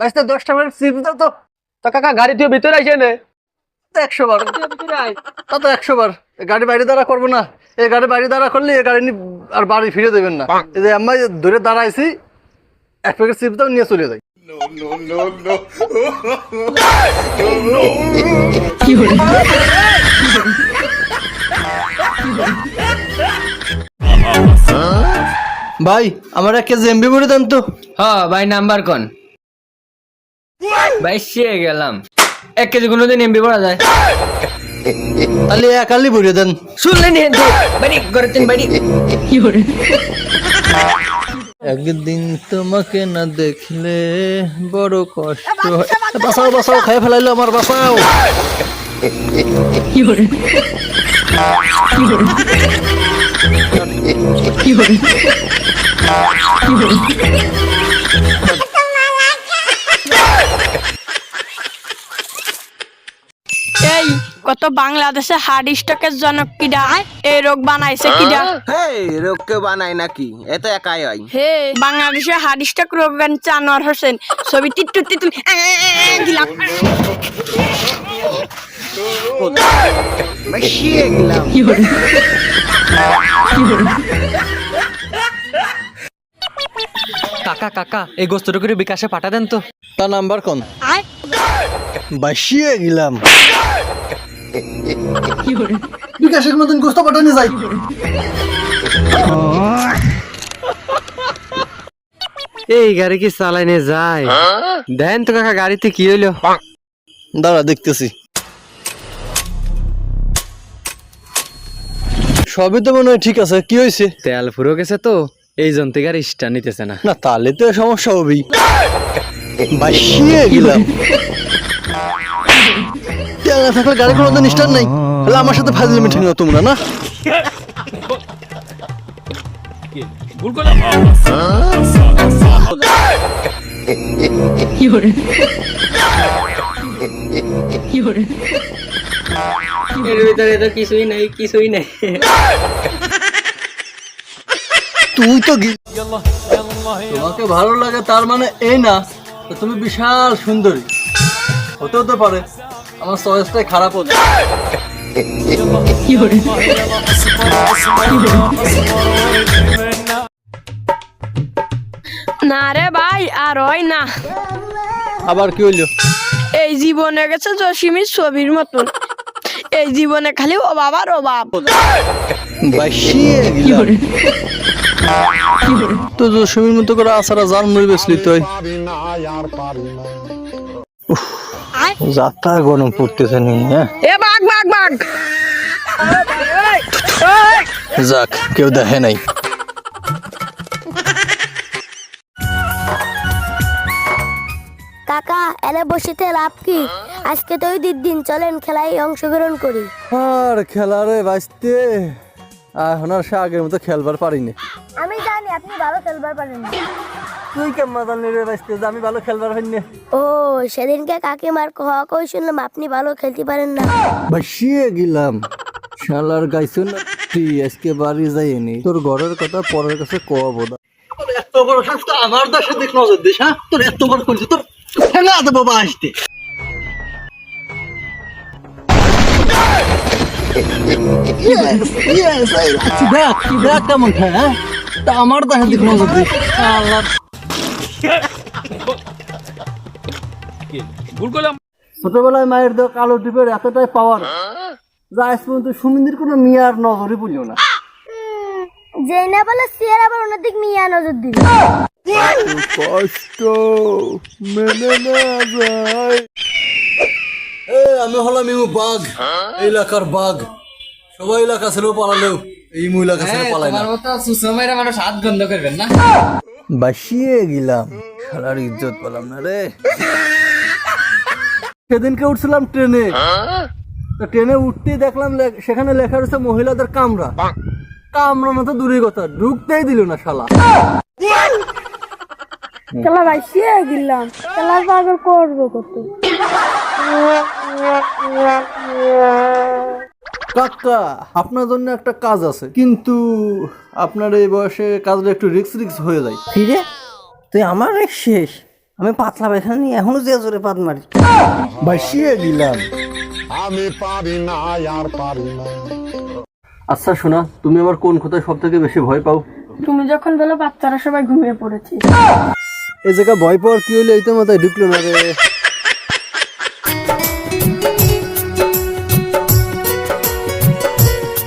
বাইশটা দশটা minute sheep দাও তো। তো কাকা গাড়ি তুই ভিতরে আইছে নে? তো একশো বার। তা তো একশো বার। গাড়ি বাইরে দাঁড়া করব না। এই গাড়ি বাইরে দাঁড়া করলে এই গাড়ি আর বাড়ি ফিরে দেবেন না। এই যে আমি ধরে দাঁড়াইছি এক প্যাকেট সিপ দাও নিয়ে চলে যাই। ভাই আমার এক কেজি এমবি ভরে দেন তো। হ্যাঁ ভাই নাম্বার কোন? ভাই সে গেলাম। এক কেজি কোনোদিন এমবি পড়া যায়। তাহলে এক আলি ভরে দেন। শুনলেন বাড়ি ঘরে তিন বাড়ি। একদিন তোমাকে না দেখলে বড় কষ্ট হয়। বাঁচাও বাঁচাও খাই ফেলাইলো আমার বাঁচাও এই কত বাংলাদেশে হার্ট স্ট্রোকের জনক কিডা এই রোগ বানাইছে কিডা হেই রোগকে বানাই নাকি? এ তো একাই হয়। হে বাংলাদেশে হার্ট স্ট্রোক রোগ চানোয়ার হোসেন। ছবি টিটু টিটু গিলাম। মাসিয়ে গেলাম। কাকা কাকা এই গোস্তটা করে বিকাশে পাঠা দেন তো। তা নাম্বার কোন? আয়। বাসিয়ে গেলাম। বিকাশের মতন গোস্ত পাঠানো যাই এই গাড়ি কি চালাইনে যায়? দেন তো কাকা গাড়িতে কি হইল? দাঁড়া দেখতেছি। সবই তো মনে হয় ঠিক আছে কি হয়েছে? তেল ফুরো গেছে তো এই জন থেকে আর স্টার নিতেছে না। না তাহলে তো সমস্যা হবেই। বাসিয়ে গেলাম। থাকলে গাড়ি স্টার নাই। তাহলে আমার সাথে ফাজলি মিঠে নিও তোমরা না? এর ভিতরে তো কিছুই নাই কিছুই নাই। তুই তো তোমাকে ভালো লাগে তার মানে এই না তুমি বিশাল সুন্দরী। হতে হতে পারে। আমার চয়েসটাই খারাপ হতো না রে ভাই আর হয় না। আবার কি হইল? এই জীবনে গেছে জসিমির ছবির মতন। এই জীবনে খালি ও বাবার বাসিয়ে গেলাম। তো জসমির মতো করে আসারা জান মুড়ি বেসলি তুই যাত্রা গরম পড়তেছে নি হ্যাঁ? এ বাঘ বাঘ বাঘ। যাক কেউ দেখে নাই। কাকা এলে বসেতে লাভ কি? আজকে তো ঈদের দিন চলেন খেলায় অংশগ্রহণ করি। আর খেলারে বাঁচতে এখন আর সে আগের মতো খেলবার পারিনি। ভালো খেলবার পারেন তুই কেমন জানলি রে বাঁচতে যে আমি ভালো খেলবার পারিনি ও সেদিনকে কাকিমার কহা কই শুনলাম আপনি ভালো খেলতে পারেন না। বাসিয়ে গেলাম। শালার গাইছো তুই আজকে বাড়ি যাইনি। তোর ঘরের কথা পরের কাছে কব না। এত বড় সাহস তো আমার দেশে দেখ নজর দিস হ্যাঁ? তোর এত বড় করছি তোর ফেলা দেবো বাবা আসতে দেখ দেখ কেমন খায় হ্যাঁ তা আমার দেশে দেখ নজর দিস আল্লাহ। ছোটবেলায় মায়ের দেওয়া কালো টিপের এতটাই পাওয়ার যা আজ পর্যন্ত সুমিন্দির কোনো মিয়ার নজরই পড়ল না। যে না বলে সিয়ার আবার অন্য দিক মিয়া নজর দিল। কষ্ট মেনে নেওয়া যায়। এ আমি হলাম ইমু বাঘ। এলাকার বাঘ। সবাই এলাকা ছিল পালালেও। এই ইমু এলাকা ছিল পালাই না। মতো সুসময়ের মানুষ হাত গন্ধ করবেন না। বাসিয়ে গেলাম। শালার ইজ্জত পেলাম না রে। সেদিনকে উঠছিলাম ট্রেনে। তো ট্রেনে উঠতেই দেখলাম সেখানে লেখা রয়েছে মহিলাদের কামরা। কামরা না তো দূরের কথা ঢুকতেই দিল না শালা। খেলা শিয়ে গেলাম। খেলা পাগল করব কত? কাকা আপনার জন্য একটা কাজ আছে। কিন্তু আপনার এই বয়সে কাজটা একটু রিক্স রিক্স হয়ে যায়। ফিরে তুই আমার শেষ আমি পাতলা পায়খানা নিয়ে এখনও যে জোরে পাত মারি। বাসিয়ে দিলাম আমি পারি না আর পারি না। আচ্ছা শোনা তুমি আমার কোন কথায় সব থেকে বেশি ভয় পাও? তুমি যখন বলো বাচ্চারা সবাই ঘুমিয়ে পড়েছে। এ জায়গা ভয় পাওয়ার কি হইলে? এই তো মাথায় ঢুকলো না রে।